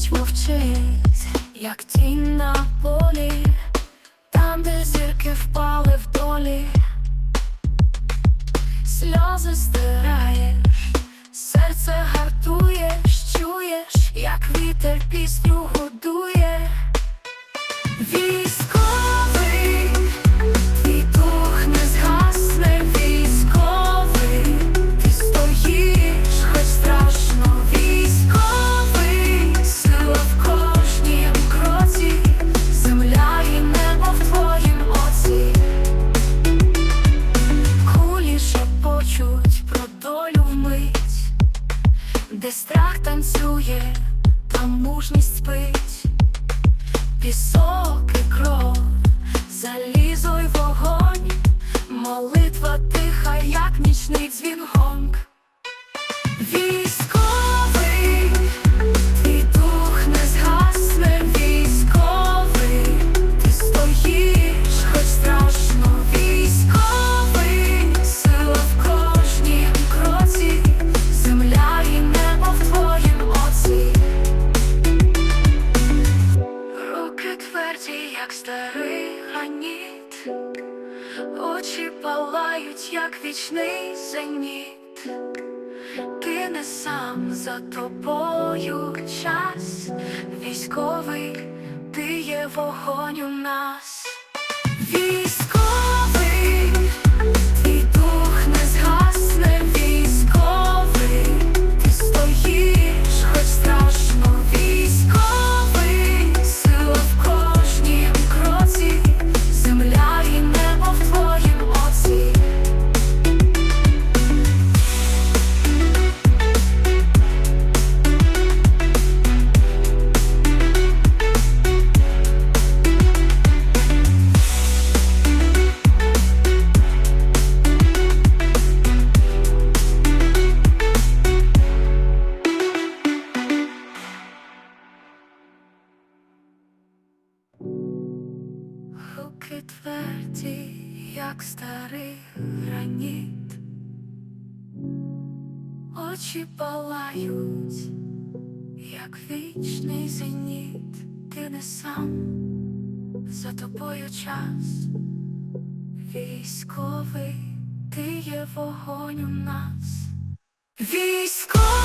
ніч мовчить, як тінь на полі, там, де зірки впали в долі, сльози стираєш, серце гартуєш, чуєш, як вітер пісню годує. Де страх танцює, там мужність спить. Пісок і кров, залізо й вогонь, молитва тиха, як нічний дзвін як старий граніт, очі палають, як вічний зеніт. Ти не сам за тобою час, військовий, ти є вогонь у нас. Тверді, як старий граніт, очі палають, як вічний зеніт, ти не сам за тобою час, військовий, ти є вогонь у нас, військовий,